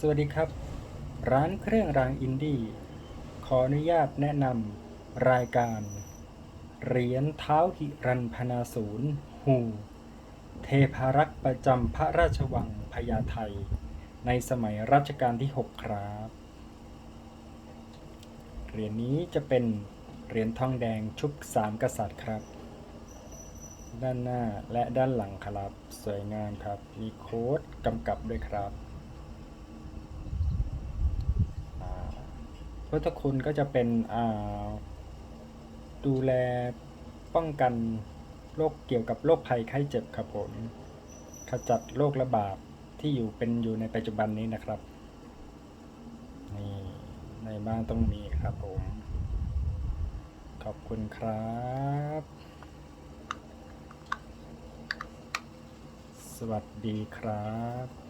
สวัสดีครับ ร้านเครื่องรางอินดี้ขออนุญาตแนะนำรายการ เหรียญเท้าหิรันพนาศูนย์หูเทพารักษ์ประจำพระราชวังพญาไทในสมัยรัชกาลที่ 6 ครับ เหรียญนี้จะเป็นเหรียญทองแดงชุบสามกษัตริย์ครับ ด้านหน้าและด้านหลังครับ สวยงามครับ มีโค้ดกำกับด้วยครับ อ่า พุทธคุณก็จะเป็นดูแลป้องกันโรคเกี่ยวกับโรคภัยไข้เจ็บครับผม ขจัดโรคระบาดที่อยู่เป็นอยู่ในปัจจุบันนี้นะครับ นี่ในบ้านต้องมีครับผม ขอบคุณครับ สวัสดีครับ